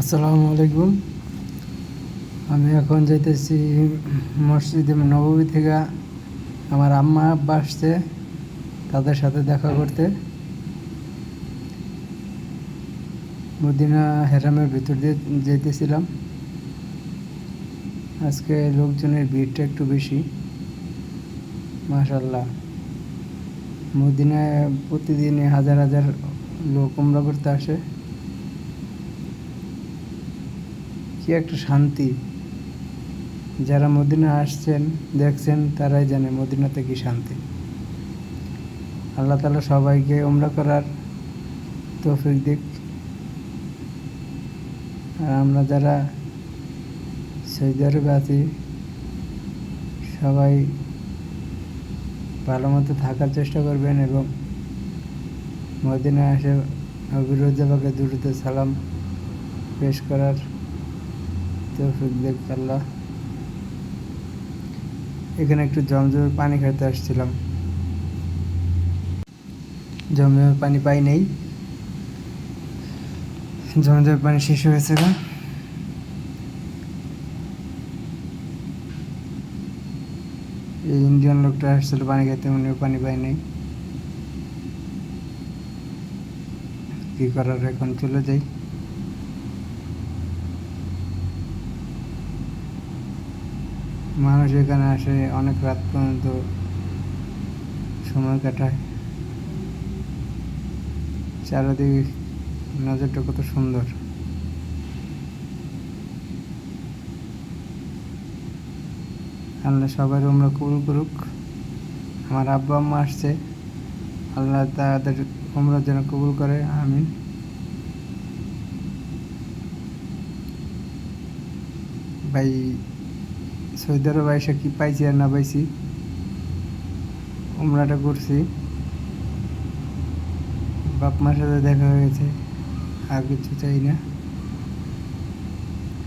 আসসালামু আলাইকুম। আমি এখন যাইতেছি মসজিদে নবমী থেকে। আমার আম্মা আব্বা আসছে তাদের সাথে দেখা করতে। মদিনা হেরামের ভিতর দিয়ে যেতেছিলাম আজকে লোকজনের ভিড়টা একটু বেশি। মাশাল্লাহ মদিনায় প্রতিদিন হাজার হাজার লোক উমরা করতে আসে। কি একটা শান্তি? যারা মদিনা আসছেন, দেখছেন, তারাই জানে মদিনাতে কি শান্তি। আল্লাহ তালা সবাইকে ওমরা করার তৌফিক দিক। আর আমরা যারা সৌদি আরবে আছি, সবাই ভালো মতো থাকার চেষ্টা করবেন এবং মদিনায় এসে অবিরোজাবাকে দুটোতে সালাম পেশ করার তৌফিক দেখ আল্লাহ। এখানে একটু জমজমের পানি খেতে আসছিলাম। জমজমের পানি পাই নেই। জমজমের পানি শেষ হয়েছে গা। এই ইন্ডিয়ান লোকটা আসছিল পানি খেতে উনিও পানি পাই নেই। কি করার, এখন চলে যাই। মানুষ এখানে আসে অনেক রাত পর্যন্ত সময় কাটায়। চারিদিকে নজরটা কত সুন্দর। আল্লাহ সবার আমরা কবুল করুক। আমার আব্বা আম্মা আসছে। আল্লাহ তাদের উমরা যেন কবুল করে, আমিন। ভাই সৌদি আরব এসে কি পাইছি আর না পাইছি? উমরাটা করছি। বাপ মার সাথে দেখা হয়েছে আর কিছু চাই না।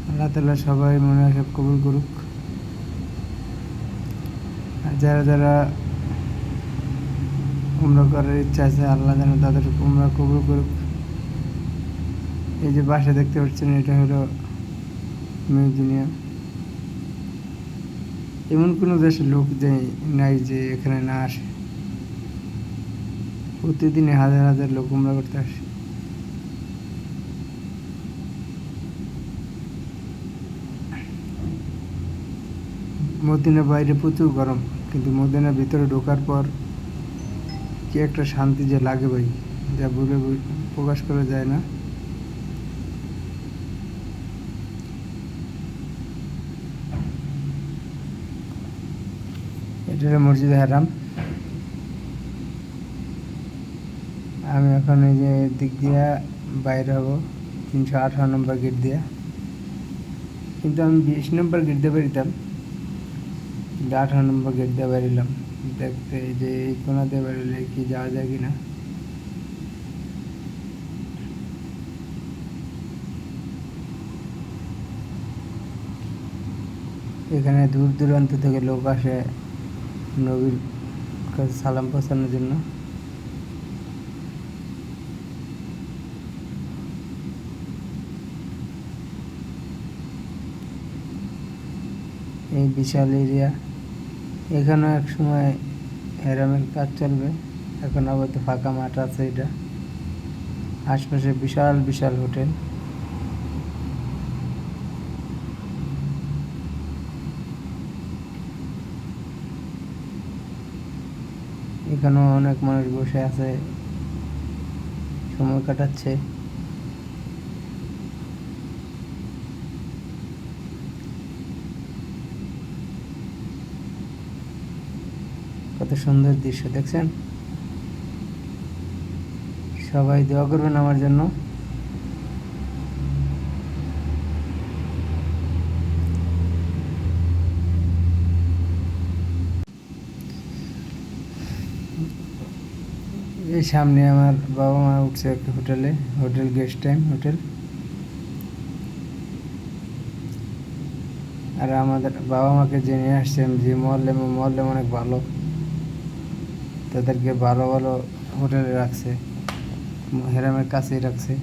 আল্লাহ তালা সবাই মনে হয় সব কবুল করুক। আর যারা যারা উমরা করার ইচ্ছা আছে, আল্লাহ যেন তাদের উমরা কবুল করুক। এই যে বাসা দেখতে পাচ্ছেন, এটা হলো মিউজিয়াম। এমন কোনো দেশের লোক যে নাই যে এখানে না আসে। প্রতিদিনে হাজার হাজার লোক উমরা করতে আসে। মদিনার বাইরে প্রচুর গরম, কিন্তু মদিনার ভিতরে ঢোকার পর কি একটা শান্তি যে লাগে ভাই, যা বলে প্রকাশ করা যায় না। এটা হলো মসজিদ হারাম। আমি এখন এই যে দিক দিয়া বাইরে হব, তিনশো আঠারো নম্বর গেট দিয়া। কিন্তু আমি বিশ নম্বর গেট দিয়ে বেরিতাম, কিন্তু আঠারো নম্বর গেট দিয়ে বেরিলাম। দেখতে যে এই কোনা দিয়ে বেরোলে কি যাওয়া যায় কি না। এখানে দূর দূরান্ত থেকে লোক আসে নবীর কাছে সালাম পৌঁছানোর জন্য। এই বিশাল এরিয়া, এখানেও এক সময় হেরামের কাজ চলবে। এখন আপাতত ফাঁকা মাঠ আছে এটা। আশপাশে বিশাল বিশাল হোটেল। এখানেও অনেক মানুষ বসে আছে। সময় কাটাচ্ছে। কত সুন্দর দৃশ্য, দেখছেন? সবাই দোয়া করবেন আমার জন্য। এই সামনে আমার বাবা মা উঠছে একটা হোটেলে, হোটেল গেস্ট টাইম হোটেল। আর আমাদের বাবা মাকে জেনে আসছেন যে মহল্লে মহল্লে অনেক ভালো। তাদেরকে ভালো ভালো হোটেলে রাখছে, হেরামের কাছেই রাখছে।